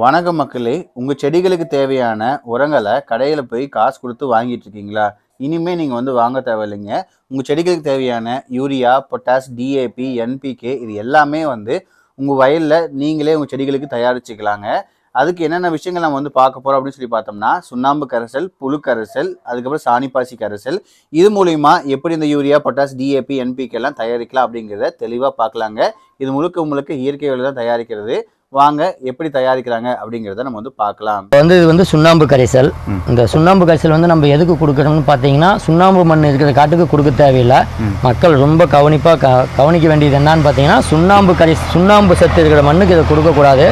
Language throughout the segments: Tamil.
வணக்கம் மக்களே. உங்கள் செடிகளுக்கு தேவையான உரங்களை கடையில் போய் காசு கொடுத்து வாங்கிட்டு இருக்கீங்களா? இனிமேல் நீங்கள் வந்து வாங்க தேவையில்லைங்க. உங்கள் செடிகளுக்கு தேவையான யூரியா பொட்டாஸ் டிஏபி என்பிகே இது எல்லாமே வந்து உங்கள் வயலில் நீங்களே உங்கள் செடிகளுக்கு தயாரிச்சுக்கலாங்க. அதுக்கு என்னென்ன விஷயங்கள் நம்ம வந்து பார்க்க போகிறோம் அப்படின்னு சொல்லி பார்த்தோம்னா சுண்ணாம்பு கரைசல் புழு கரைசல் அதுக்கப்புறம் சாணிப்பாசி கரைசல். இது மூலிமா எப்படி இந்த யூரியா பொட்டாஸ் டிஏபி என்பிகே எல்லாம் தயாரிக்கலாம் அப்படிங்கிறத தெளிவாக பார்க்கலாங்க. இது முழுக்க முழுக்க இயற்கை வழியில் தான் தயாரிக்கிறது. வாங்க எப்படி தயாரிக்கிறாங்க அப்படிங்கிறத நம்ம வந்து பார்க்கலாம். இப்போ வந்து இது வந்து சுண்ணாம்பு கரைசல். இந்த சுண்ணாம்பு கரைசல் வந்து நம்ம எதுக்கு கொடுக்குறோம்னு பார்த்தீங்கன்னா சுண்ணாம்பு மண் இருக்கிற காட்டுக்கு கொடுக்க தேவையில்லை. மக்கள் ரொம்ப கவனிப்பாக க கவனிக்க வேண்டியது என்னன்னு பார்த்தீங்கன்னா சுண்ணாம்பு கரை சுண்ணாம்பு சத்து இருக்கிற மண்ணுக்கு இதை கொடுக்கக்கூடாது.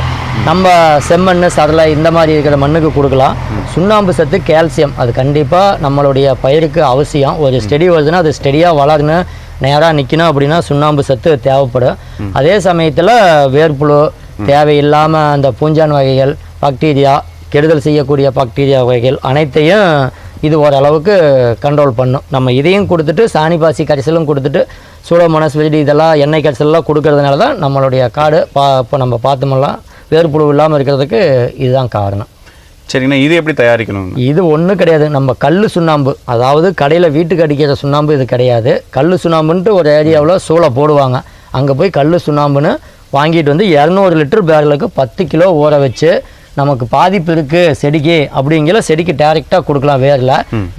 நம்ம செம்மண் சரளை இந்த மாதிரி இருக்கிற மண்ணுக்கு கொடுக்கலாம். சுண்ணாம்பு சத்து கால்சியம். அது கண்டிப்பாக நம்மளுடைய பயிருக்கு அவசியம். ஒரு ஸ்டெடி வருதுன்னா அது ஸ்டெடியாக வளரணும். நேராக நிற்கணும் அப்படின்னா சுண்ணாம்பு சத்து தேவைப்படும். அதே சமயத்தில் வேர்ப்புழு தேவையில்லாமல் அந்த பூஞ்சான் வகைகள் பாக்டீரியா கெடுதல் செய்யக்கூடிய பாக்டீரியா வகைகள் அனைத்தையும் இது ஓரளவுக்கு கண்ட்ரோல் பண்ணும். நம்ம இதையும் கொடுத்துட்டு சாணிபாசி கரைசலும் கொடுத்துட்டு சூடோமோனஸ் வெஜிடி இதெல்லாம் எண்ணெய் கரைசல்லாம் கொடுக்கறதுனால தான் நம்மளுடைய காடு பா இப்போ நம்ம பார்த்தோம்லாம் வேர்ப்புழு இல்லாமல் இருக்கிறதுக்கு இதுதான் காரணம். சரிங்கண்ணா இது எப்படி தயாரிக்கணும் இது ஒன்றும் கிடையாது. நம்ம கல் சுண்ணாம்பு அதாவது கடையில் வீட்டுக்கு அடிக்கிற சுண்ணாம்பு இது கிடையாது. கல் சுண்ணாம்புன்ட்டு ஒரு ஏரியாவில் சூளை போடுவாங்க. அங்கே போய் கல் சுண்ணாம்புன்னு வாங்கிட்டு வந்து இரநூறு லிட்டர் பேரலுக்கு பத்து கிலோ ஊற வச்சு நமக்கு பாதிப்பு இருக்குது செடிக்கு அப்படிங்கிற செடிக்கு டைரெக்டாக கொடுக்கலாம் வேரில்.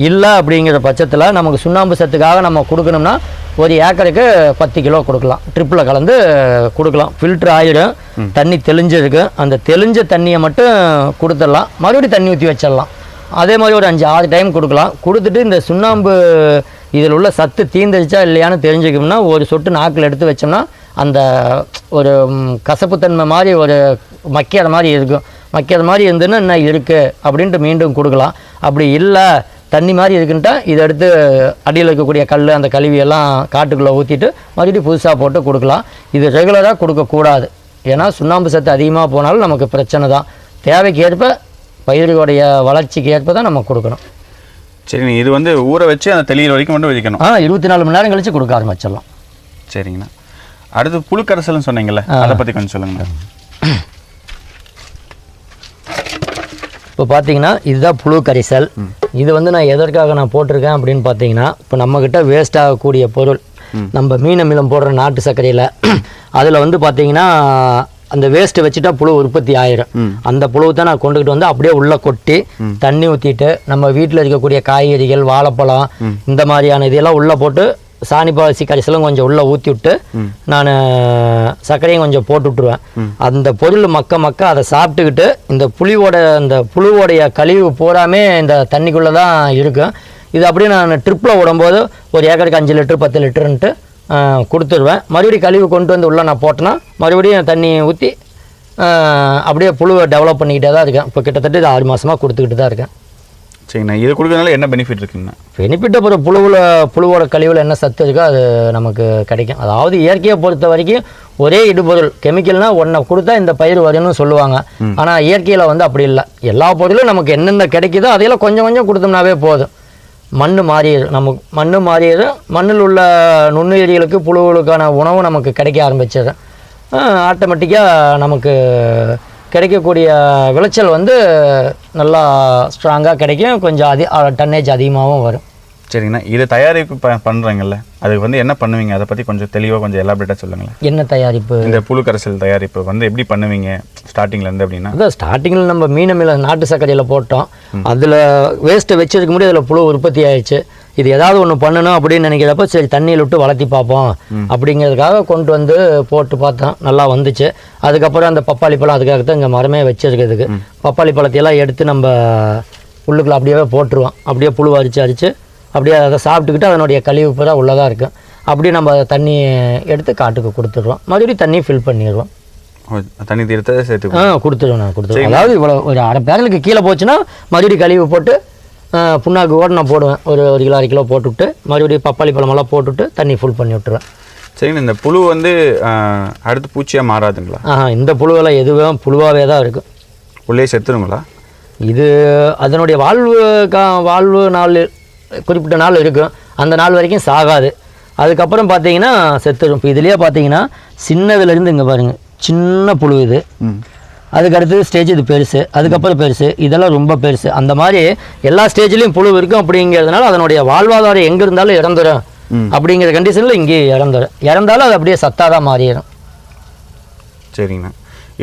இல்லை அப்படிங்கிற பட்சத்தில் நமக்கு சுண்ணாம்பு சத்துக்காக நம்ம கொடுக்கணும்னா ஒரு ஏக்கருக்கு பத்து கிலோ கொடுக்கலாம். ட்ரிப்பில் கலந்து கொடுக்கலாம். ஃபில்ட்ரு ஆயிடும். தண்ணி தெளிஞ்சிருக்கு. அந்த தெளிஞ்ச தண்ணியை மட்டும் கொடுத்துடலாம். மறுபடியும் தண்ணி ஊற்றி வச்சிடலாம். அதே மாதிரி ஒரு அஞ்சு ஆறு டைம் கொடுக்கலாம். கொடுத்துட்டு இந்த சுண்ணாம்பு இதில் உள்ள சத்து தீந்துருச்சா இல்லையான்னு தெரிஞ்சுக்கணும்னா ஒரு சொட்டு நாக்கில் எடுத்து வச்சோம்னா அந்த ஒரு கசப்புத்தன்மை மாதிரி ஒரு மக்கிற மாதிரி இருக்கும் மக்கிற மாதிரி இருந்துன்னா என்ன இருக்குது அப்படின்ட்டு மீண்டும் கொடுக்கலாம். அப்படி இல்லை தண்ணி மாதிரி இருக்குன்ட்டா இதை எடுத்து அடியில் இருக்கக்கூடிய கல் அந்த கழுவி எல்லாம் காட்டுக்குள்ளே ஊற்றிட்டு மறுபடியும் புதுசாக போட்டு கொடுக்கலாம். இது ரெகுலராக கொடுக்கக்கூடாது ஏன்னா சுண்ணாம்பு சத்து அதிகமாக போனாலும் நமக்கு பிரச்சனை தான். தேவைக்கு ஏற்ப பயிர்களுடைய வளர்ச்சிக்கு ஏற்ப தான் நம்ம கொடுக்கணும். சரிங்க இது வந்து ஊற வச்சு அந்த தெளிகிற வரைக்கும் மட்டும் வைக்கணும் ஆ இருபத்தி நாலு மணி நேரம் கழித்து கொடுக்க ஆரம்பிச்சிடலாம். சரிங்கண்ணா. அடுத்து புழு கரைசல்னு சொன்னீங்கல்ல அதை பற்றி கொஞ்சம் சொல்லுங்கண்ணா இப்போ பார்த்தீங்கன்னா இதுதான் புழு கரைசல் இது வந்து நான் எதற்காக நான் போட்டிருக்கேன் அப்படின்னு பார்த்தீங்கன்னா இப்போ நம்மக்கிட்ட வேஸ்ட் ஆகக்கூடிய பொருள் நம்ம மீன் அமிலம் போடுற நாட்டு சர்க்கரையில் அதில் வந்து பார்த்தீங்கன்னா அந்த வேஸ்ட்டை வச்சுட்டா புழு உற்பத்தி ஆயிரும். அந்த புழுவை தான் நான் கொண்டுகிட்டு வந்து அப்படியே உள்ளே கொட்டி தண்ணி ஊற்றிட்டு நம்ம வீட்டில் இருக்கக்கூடிய காய்கறிகள் வாழைப்பழம் இந்த மாதிரியான இதெல்லாம் உள்ளே போட்டு சாணிப்பாசி கரைசலும் கொஞ்சம் உள்ளே ஊற்றி விட்டு நான் சர்க்கரையும் கொஞ்சம் போட்டு விட்டுருவேன் அந்த பொருள் மக்க மக்க அதை சாப்பிட்டுக்கிட்டு இந்த புளியோட அந்த புழுவோடைய கழிவு பூராமே இந்த தண்ணிக்குள்ளே தான் இருக்கும். இது அப்படியே நான் ட்ரிப்பில் விடும்போது ஒரு ஏக்கருக்கு அஞ்சு லிட்டர் பத்து லிட்டருன்ட்டு கொடுத்துருவேன். மறுபடியும் கழிவு கொண்டு வந்து உள்ளே நான் போட்டேன்னா மறுபடியும் தண்ணி ஊற்றி அப்படியே புழுவை டெவலப் பண்ணிக்கிட்டே தான் இருக்கேன். இப்போ கிட்டத்தட்ட இது ஆறு மாதமாக கொடுத்துக்கிட்டு தான் இருக்கேன். சரிங்கண்ணா இது கொடுக்கறதுனால என்ன பெனிஃபிட் இருக்குங்கண்ணா பெனிஃபிட் அப்புறம் புழுவில் புழுவோட கழிவில் என்ன சத்து இருக்கோ அது நமக்கு கிடைக்கும். அதாவது இயற்கையை பொறுத்த வரைக்கும் ஒரே இடுபொருள் கெமிக்கல்னால் ஒன்றை கொடுத்தா இந்த பயிர் வரும்னு சொல்லுவாங்க. ஆனால் இயற்கையில் வந்து அப்படி இல்லை. எல்லா பொருளும் நமக்கு என்னென்ன கிடைக்குதோ அதையெல்லாம் கொஞ்சம் கொஞ்சம் கொடுத்தோம்னாவே போதும். மண் மாறிடும் நமக்கு மண் மாறிடும் மண்ணில் உள்ள நுண்ணுயிரிகளுக்கு புழுவுகளுக்கான உணவு நமக்கு கிடைக்க ஆரம்பிச்சிடும். ஆட்டோமேட்டிக்காக நமக்கு கிடைக்கக்கூடிய விளைச்சல் வந்து நல்லா ஸ்ட்ராங்காக கிடைக்கும். கொஞ்சம் அதி டன்னேஜ் அதிகமாகவும் வரும். சரிங்கண்ணா. இதை தயாரிப்பு ப பண்ணுறீங்கல்ல அதுக்கு வந்து என்ன பண்ணுவீங்க? அதை பற்றி கொஞ்சம் தெளிவாக கொஞ்சம் எலாபரேட்டாக சொல்லுங்களேன். என்ன தயாரிப்பு? இந்த புழு கரைசல் தயாரிப்பு வந்து எப்படி பண்ணுவீங்க? ஸ்டார்டிங்லேருந்து அப்படின்னா? அதான் ஸ்டார்டிங்கில் நம்ம மீன மீன நாட்டு சர்க்கரையில் போட்டோம். அதில் வேஸ்ட்டை வச்சிருக்க முடியும் அதில் புழு உற்பத்தி ஆயிடுச்சு. இது ஏதாவது ஒன்று பண்ணணும் அப்படின்னு நினைக்கிறப்ப சரி தண்ணியில் விட்டு வளர்த்தி பார்ப்போம் அப்படிங்கிறதுக்காக கொண்டு வந்து போட்டு பார்த்தோம். நல்லா வந்துச்சு. அதுக்கப்புறம் அந்த பப்பாளி பழம் அதுக்காக தான் இங்கே மரமே வச்சிருக்கிறதுக்கு. பப்பாளி பழத்தையெல்லாம் எடுத்து நம்ம உள்ளுக்குள்ள அப்படியே போட்டுருவோம். அப்படியே புழு அரிச்சு அரிச்சு அப்படியே அதை சாப்பிட்டுக்கிட்டு அதனுடைய கழிவு பூரா உள்ளதாக இருக்கும். அப்படியே நம்ம அதை தண்ணி எடுத்து காட்டுக்கு கொடுத்துடுறோம். மறுபடியும் தண்ணி ஃபில் பண்ணிடுவோம் தண்ணி தீர்த்தத்தை சேர்த்து ஆ கொடுத்துருவேன் நான் கொடுத்துருவேன் அதாவது இவ்வளோ ஒரு அரை பேரலுக்கு கீழே போச்சுன்னா மறுபடியும் கழுவி போட்டு புண்ணாக்கு கூட நான் போடுவேன். ஒரு ஒரு கிலோ அரை கிலோ போட்டுவிட்டு மறுபடியும் பப்பாளி பழமெல்லாம் போட்டுவிட்டு தண்ணி ஃபுல் பண்ணி விட்டுருவேன். சரிங்கண்ணா இந்த புழு வந்து அடுத்து பூச்சியாக மாறாதுங்களா? ஆஹா இந்த புழுவெல்லாம் எதுவும் புழுவாகவே தான் இருக்கும். உள்ளே செத்துருங்களா? இது அதனுடைய வாழ்வு கா வாழ்வு நாள் குறிப்பிட்ட நாள் இருக்கும். அந்த நாள் வரைக்கும் சாகாது. அதுக்கப்புறம் பார்த்தீங்கன்னா செத்துரும். இப்போ இதுலேயே பார்த்தீங்கன்னா சின்னதுலேருந்து இங்கே பாருங்கள் சின்ன புழு இது. ம் அதுக்கு அடுத்தது ஸ்டேஜ் இது பெருசு அதுக்கப்புறம் பெருசு இதெல்லாம் ரொம்ப பெருசு. அந்த மாதிரி எல்லா ஸ்டேஜ்லேயும் புழு இருக்கும் அப்படிங்கிறதுனால அதனுடைய வாழ்வாதாரம் எங்கே இருந்தாலும் இறந்துடும் அப்படிங்கிற கண்டிஷனில் இங்கேயே இறந்துடும் இறந்தாலும் அது அப்படியே சத்தாக மாறிடும். சரிங்கண்ணா.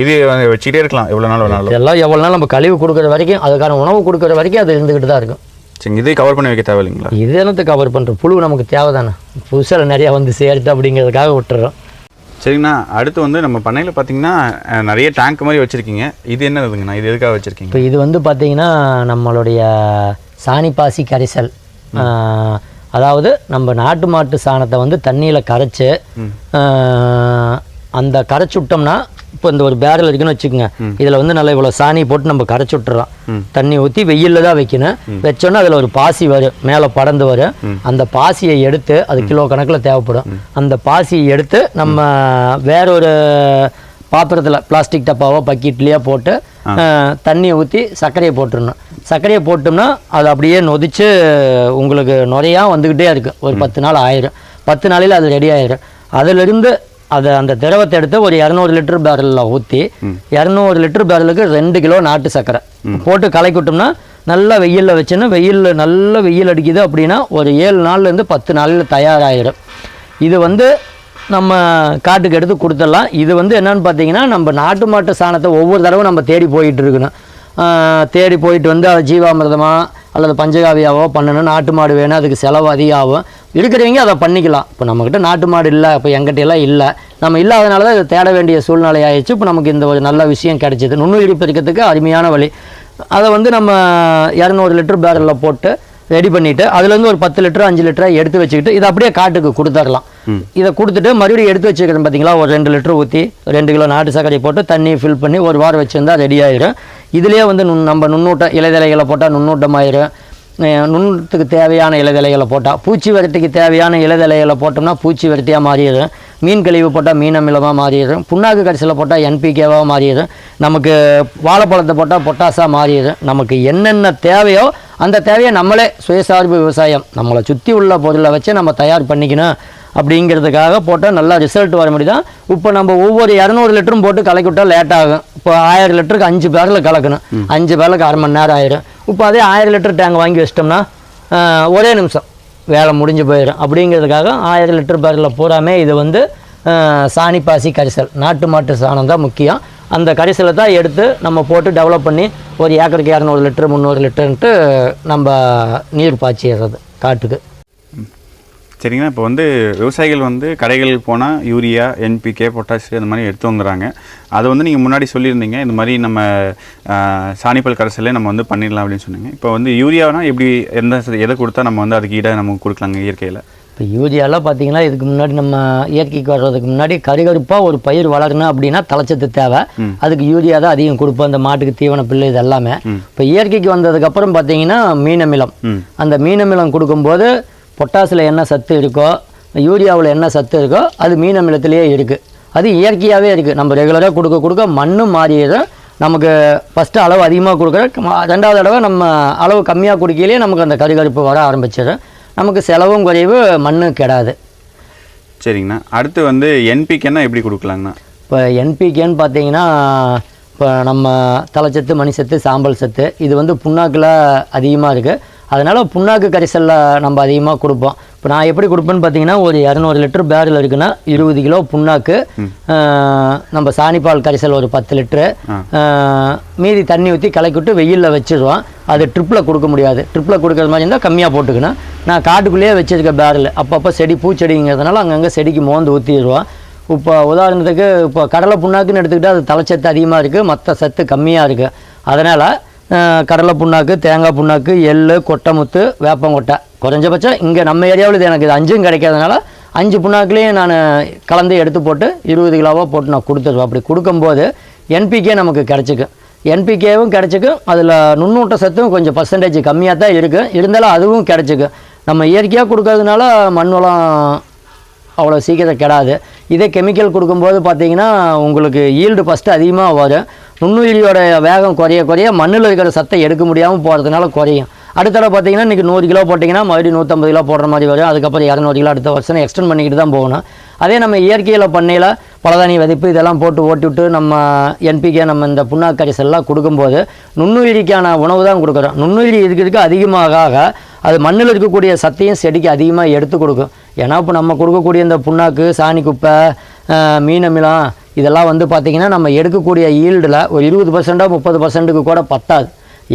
இது வச்சுக்கிட்டே இருக்கலாம். எவ்வளோ நாள் வேணாலும். இதெல்லாம் எவ்வளோ நாள் நம்ம கழிவு கொடுக்குற வரைக்கும் அதுக்கான உணவு கொடுக்குற வரைக்கும் அது இருந்துக்கிட்டு தான் இருக்கும். சரிங்க. இதை கவர் பண்ணி வைக்க தேவையில்லைங்களா? இது என்னத்தை கவர் பண்ணுற புழு நமக்கு தேவை தானே புதுசாக நிறையா வந்து சேர்த்து அப்படிங்கிறதுக்காக விட்டுறோம். சரிங்கண்ணா அடுத்து வந்து நம்ம பண்ணையில் பார்த்தீங்கன்னா நிறைய டேங்க் மாதிரி வச்சுருக்கீங்க. இது என்னதுங்கண்ணா? இது எதுக்காக வச்சுருக்கீங்க? இப்போ இது வந்து பார்த்தீங்கன்னா நம்மளுடைய சாணி பாசி கரைசல் அதாவது நம்ம நாட்டு மாட்டு சாணத்தை வந்து தண்ணியில் கரைச்சி அந்த கரைச்சி விட்டோம்னா இப்போ இந்த ஒரு பேரல் இருக்குன்னு வச்சுக்கோங்க. இதில் வந்து நல்லா இவ்வளோ சாணி போட்டு நம்ம கரைச்சி விட்டுறோம் தண்ணி ஊற்றி வெயிலில் தான் வைக்கணும். வச்சோன்னா அதில் ஒரு பாசி வரும். மேலே படர்ந்து வரும். அந்த பாசியை எடுத்து அது கிலோ கணக்கில் தேவைப்படும். அந்த பாசியை எடுத்து நம்ம வேற ஒரு பாத்திரத்தில் பிளாஸ்டிக் டப்பாவோ பக்கெட்லேயோ போட்டு தண்ணியை ஊற்றி சர்க்கரையை போட்டுடணும். சர்க்கரையை போட்டோம்னா அது அப்படியே நொதிச்சு உங்களுக்கு நுரையா வந்துக்கிட்டே இருக்கு. ஒரு பத்து நாள் ஆயிரும். பத்து நாளையில் அது ரெடி ஆயிரும். அதிலிருந்து அதை அந்த திரவத்தை எடுத்து ஒரு இரநூறு லிட்டர் பேரலில் ஊற்றி இரநூறு லிட்டர் பேரலுக்கு ரெண்டு கிலோ நாட்டு சர்க்கரை. போட்டு கலக்கி விட்டோம்னா நல்லா வெயிலில் வச்சுன்னா வெயிலில் நல்ல வெயில் அடிக்குது அப்படின்னா ஒரு ஏழு நாள்லேருந்து பத்து நாளில் தயாராகிடும் இது வந்து நம்ம காட்டுக்கு எடுத்து கொடுத்துடலாம். இது வந்து என்னன்னு பார்த்தீங்கன்னா நம்ம நாட்டு மாட்டு சாணத்தை ஒவ்வொரு தடவை நம்ம தேடி போயிட்டு இருக்கணும். தேடி போயிட்டு வந்து அதை ஜீவாமிர்தமா அல்லது பஞ்சகாவியாவோ பண்ணணும். நாட்டு மாடு வேணும் அதுக்கு செலவு அதிகம் ஆகும் இருக்கிறவங்க அதை பண்ணிக்கலாம். இப்போ நம்மக்கிட்ட நாட்டு மாடு இல்லை இப்போ எங்கிட்ட எல்லாம் இல்லை. நம்ம இல்லாதனால தான் இதை தேட வேண்டிய சூழ்நிலை ஆயிடுச்சு. இப்போ நமக்கு இந்த ஒரு நல்ல விஷயம் கிடைச்சிது. நுண்ணுயிரி பெருக்கிறதுக்கு அருமையான வழி. அதை வந்து நம்ம இரநூறு லிட்டர் பேரலில் போட்டு ரெடி பண்ணிட்டு அதுலேருந்து ஒரு பத்து லிட்டர் அஞ்சு லிட்டரை எடுத்து வச்சுக்கிட்டு இதை அப்படியே காட்டுக்கு கொடுத்துடலாம். இதை கொடுத்துட்டு மறுபடியும் எடுத்து வச்சுக்கிறேன் பார்த்தீங்களா? ஒரு ரெண்டு லிட்டர் ஊற்றி ரெண்டு கிலோ நாட்டு சர்க்கரை போட்டு தண்ணி ஃபில் பண்ணி ஒரு வாரம் வச்சுருந்தா ரெடி ஆயிரும். இதுலேயே வந்து நுண் நம்ம நுண்ணூட்டம் இலைதலைகளை போட்டால் நுண்ணூட்டம் நுண்ணுறத்துக்கு தேவையான இலைதலைகளை போட்டால் பூச்சி வரட்டிக்கு தேவையான இலைதலைகளை போட்டோம்னா பூச்சி வரட்டியாக மாறிடும் மீன் கழிவு போட்டால் மீன் அமிலமாக மாறிடும் புண்ணாக்கு கரிசலில் போட்டால் என்பிகேவாக மாறிடும் நமக்கு வாழைப்பழத்தை போட்டால் பொட்டாசாக மாறிடும் நமக்கு என்னென்ன தேவையோ அந்த தேவையை நம்மளே சுயசார்பு விவசாயம் நம்மளை சுற்றி உள்ள பொருளை வச்சு நம்ம தயார் பண்ணிக்கணும் அப்படிங்கிறதுக்காக போட்டால் நல்லா ரிசல்ட் வர முடியும் இப்போ நம்ம ஒவ்வொரு இரநூறு லிட்டரும் போட்டு கலக்கி விட்டால் லேட் ஆகும். இப்போ ஆயிரம் லிட்டருக்கு அஞ்சு பேரில் கலக்கணும். அஞ்சு பேரில் அரை மணி நேரம் ஆயிரும் இப்போ அதே ஆயிரம் லிட்டர் டேங்க் வாங்கி வச்சிட்டோம்னா ஒரே நிமிஷம். வேலை முடிஞ்சு போயிடும். அப்படிங்கிறதுக்காக ஆயிரம் லிட்டர் பேரில் பூராமே இது வந்து சாணி பாசி கரிசல். நாட்டு மாட்டு சாணம் தான் முக்கியம். அந்த கரிசலை தான் எடுத்து நம்ம போட்டு டெவலப் பண்ணி ஒரு ஏக்கருக்கு இரநூறு லிட்டர் முந்நூறு லிட்டர்ன்ட்டு நம்ம நீர் பாய்ச்சிடுறது காட்டுக்கு. சரிங்கண்ணா இப்போ வந்து விவசாயிகள் வந்து கடைகளுக்கு போனால் யூரியா என்பிகே பொட்டாஷ் அந்த மாதிரி எடுத்து வந்துடுறாங்க. அதை வந்து நீங்கள் முன்னாடி சொல்லியிருந்தீங்க. இந்த மாதிரி நம்ம சாணிப்பால் கரைசலே நம்ம வந்து பண்ணிடலாம் அப்படின்னு சொன்னீங்க. இப்போ வந்து யூரியானா எப்படி எந்த எதை கொடுத்தா நம்ம வந்து அதுக்கு ஈடாக நமக்கு கொடுக்கலாங்க இயற்கையில்? இப்போ யூரியாலாம் பார்த்தீங்கன்னா இதுக்கு முன்னாடி நம்ம இயற்கைக்கு வர்றதுக்கு முன்னாடி கருகருப்பாக ஒரு பயிர் வளரணும் அப்படின்னா தலைச்சத்து தேவை. அதுக்கு யூரியா தான் அதிகம் கொடுப்போம். அந்த மாட்டுக்கு தீவன பில்லு இது எல்லாமே இப்போ இயற்கைக்கு வந்ததுக்கப்புறம் பார்த்தீங்கன்னா மீனமிலம். அந்த மீனமிலம் கொடுக்கும்போது பொட்டாசில் என்ன சத்து இருக்கோ யூரியாவில் என்ன சத்து இருக்கோ அது மீனமிலத்திலேயே இருக்குது அது இயற்கையாகவே இருக்குது நம்ம ரெகுலராக கொடுக்க கொடுக்க மண்ணும் மாறிடும் நமக்கு ஃபஸ்ட்டு அளவு அதிகமாக கொடுக்குற ரெண்டாவது தடவை நம்ம அளவு கம்மியாக குடிக்கலையே நமக்கு அந்த கருகருப்பு வர ஆரம்பிச்சிடும். நமக்கு செலவும் குறைவு மண்ணும் கெடாது. சரிங்கண்ணா. அடுத்து வந்து என்பிகேன்னா எப்படி கொடுக்கலாங்கண்ணா? இப்போ என்பிகேன்னு பார்த்தீங்கன்னா இப்போ நம்ம தலைச்சத்து மணிச்சத்து சாம்பல் சத்து இது வந்து புண்ணாக்கில் அதிகமாக இருக்குது அதனால் புண்ணாக்கு கரைசலில் நம்ம அதிகமாக கொடுப்போம். இப்போ நான் எப்படி கொடுப்பேன்னு பார்த்தீங்கன்னா ஒரு இரநூறு லிட்டர் பேரில் இருக்குன்னா இருபது கிலோ புண்ணாக்கு நம்ம சாணிப்பால் கரைசல் ஒரு பத்து லிட்ரு மீதி தண்ணி ஊற்றி கலக்கி விட்டு வெயிலில் வச்சிருவோம் அது ட்ரிப்பில் கொடுக்க முடியாது. ட்ரிப்பில் கொடுக்குற மாதிரி இருந்தால் கம்மியாக போட்டுக்கணும். நான் காட்டுக்குள்ளேயே வச்சிருக்க பேரல் அப்பப்போ செடி பூச்செடிங்கிறதுனால அங்கங்கே செடிக்கு மோந்து ஊற்றிடுவோம் இப்போ உதாரணத்துக்கு இப்போ கடலை புண்ணாக்குன்னு எடுத்துக்கிட்டால் அது தலைச்சத்து அதிகமாக இருக்குது மற்ற சத்து கம்மியாக இருக்குது அதனால் கடலை புண்ணாக்கு தேங்காய் புண்ணாக்கு எள்ளு கொட்டைமுத்து வேப்பங்கொட்டை. குறைஞ்சபட்சம் இங்கே நம்ம ஏரியாவில் இது எனக்கு இது அஞ்சும் கிடைக்காதனால அஞ்சு புண்ணாக்குலேயும் நான் கலந்து எடுத்து போட்டு இருபது கிலோவாக போட்டு நான் கொடுத்துருவேன். அப்படி கொடுக்கும்போது என்பிகே நமக்கு கிடச்சிக்கும் என்பிகேவும் கிடச்சிக்கும் அதில் நுண்ணூட்ட சத்தும் கொஞ்சம் பர்சன்டேஜ் கம்மியாக தான் இருக்குது இருந்தாலும் அதுவும் கிடச்சிக்கும் நம்ம இயற்கையாக கொடுக்கறதுனால மண் வளம் அவ்வளோ சீக்கிரம் கெடாது. இதே கெமிக்கல் கொடுக்கும்போது பார்த்திங்கன்னா உங்களுக்கு ஈல்டு ஃபஸ்ட்டு அதிகமாக வரும். நுண்ணுயிரியோட வேகம் குறைய குறைய மண்ணில் இருக்கிற சத்தை எடுக்க முடியாமல் போகிறதுனால குறையும். அடுத்த பார்த்தீங்கன்னா இன்றைக்கி நூறு கிலோ போட்டிங்கன்னா மறுபடியும் நூற்றம்பது கிலோ போடுற மாதிரி வரும். அதுக்கப்புறம் இரநூறு கிலோ அடுத்த வருஷம் எக்ஸ்டெண்ட் பண்ணிக்கிட்டு தான் போகணும். அதே நம்ம இயற்கையில் பண்ணையில் பலதானிய விதைப்பு இதெல்லாம் போட்டு ஓட்டிவிட்டு நம்ம என்பிகே நம்ம இந்த புண்ணாக்கு கரைசல்லாம் கொடுக்கும்போது நுண்ணுயிரிக்கான உணவு தான் கொடுக்குறோம். நுண்ணுயிரி இருக்கிறதுக்கு அதிகமாக ஆக அது மண்ணில் இருக்கக்கூடிய சத்தையும் செடிக்கு அதிகமாக எடுத்து கொடுக்கும். ஏன்னா இப்போ நம்ம கொடுக்கக்கூடிய இந்த புண்ணாக்கு சாணி குப்பை அஹ், இதெல்லாம் வந்து பார்த்திங்கன்னா நம்ம எடுக்கக்கூடிய ஈல்டில் ஒரு இருபது பர்சண்ட்டாக முப்பது பர்சன்ட்டுக்கு கூட பத்தாது.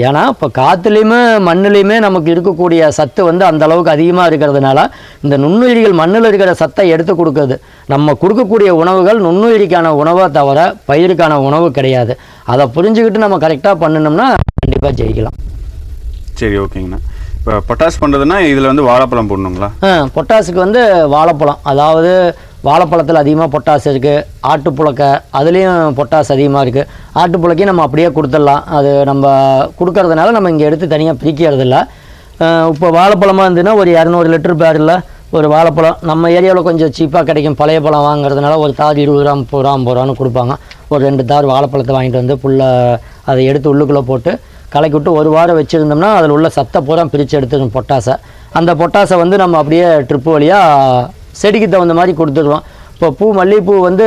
ஏன்னா இப்போ காற்றுலேயுமே மண்ணுலேயுமே நமக்கு இருக்கக்கூடிய சத்து வந்து அந்த அளவுக்கு அதிகமாக இருக்கிறதுனால இந்த நுண்ணுயிரிகள் மண்ணில் இருக்கிற சத்தை எடுத்து கொடுக்குது. நம்ம கொடுக்கக்கூடிய உணவுகள் நுண்ணுயிரிக்கான உணவை தவிர பயிருக்கான உணவு கிடையாது. அதை புரிஞ்சுக்கிட்டு நம்ம கரெக்டாக பண்ணினோம்னா கண்டிப்பாக ஜெயிக்கலாம். சரி ஓகேங்கண்ணா. இப்போ பொட்டாஸ் பண்ணுறதுன்னா இதில் வந்து வாழைப்பழம் போடணுங்களா? ஆ, பொட்டாசுக்கு வந்து வாழைப்பழம். அதாவது வாழைப்பழத்தில் அதிகமாக பொட்டாஸ் இருக்குது ஆட்டுப்புழக்க அதுலேயும் பொட்டாஸ் அதிகமாக இருக்குது ஆட்டுப்புழக்கையும் நம்ம அப்படியே கொடுத்துடலாம். அது நம்ம கொடுக்கறதுனால நம்ம இங்கே எடுத்து தனியாக பிரிக்கிறதில்ல இப்போ வாழைப்பழமாக இருந்ததுன்னா ஒரு இரநூறு லிட்டர் பேரில் ஒரு வாழைப்பழம். நம்ம ஏரியாவில் கொஞ்சம் சீப்பாக கிடைக்கும். பழைய பழம் வாங்குறதுனால ஒரு தார் இருபது ரூபா முப்பது ரூபா ஐம்பது ரூபான்னு கொடுப்பாங்க. ஒரு ரெண்டு தார் வாழைப்பழத்தை வாங்கிட்டு வந்து ஃபுல்லாக அதை எடுத்து உள்ளுக்குள்ளே போட்டு கலக்கி விட்டு ஒரு வாரம் வச்சுருந்தோம்னா அதில் உள்ள சத்தை பூரா பிரித்து எடுத்துடும் பொட்டாசை அந்த பொட்டாசை வந்து நம்ம அப்படியே ட்ரிப்பு வழியாக செடிக்கு தகுந்த மாதிரி கொடுத்துருவோம் இப்போ பூ மல்லிகைப்பூ வந்து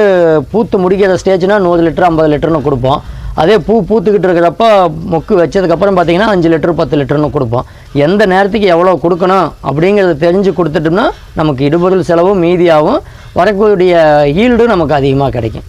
பூத்து முடிக்கிற ஸ்டேஜ்னா நூறு லிட்டர் ஐம்பது லிட்டர்னு கொடுப்போம். அதே பூ பூத்துக்கிட்டு இருக்கிறப்ப மொக்கு வச்சதுக்கப்புறம் பார்த்திங்கன்னா அஞ்சு லிட்டர் பத்து லிட்டர்னு கொடுப்போம். எந்த நேரத்துக்கு எவ்வளோ கொடுக்கணும் அப்படிங்கிறத தெரிஞ்சு கொடுத்துட்டோம்னா நமக்கு இடுபொருள் செலவும் மீதியாகவும் வரக்கூடிய ஈல்டும் நமக்கு அதிகமாக கிடைக்கும்.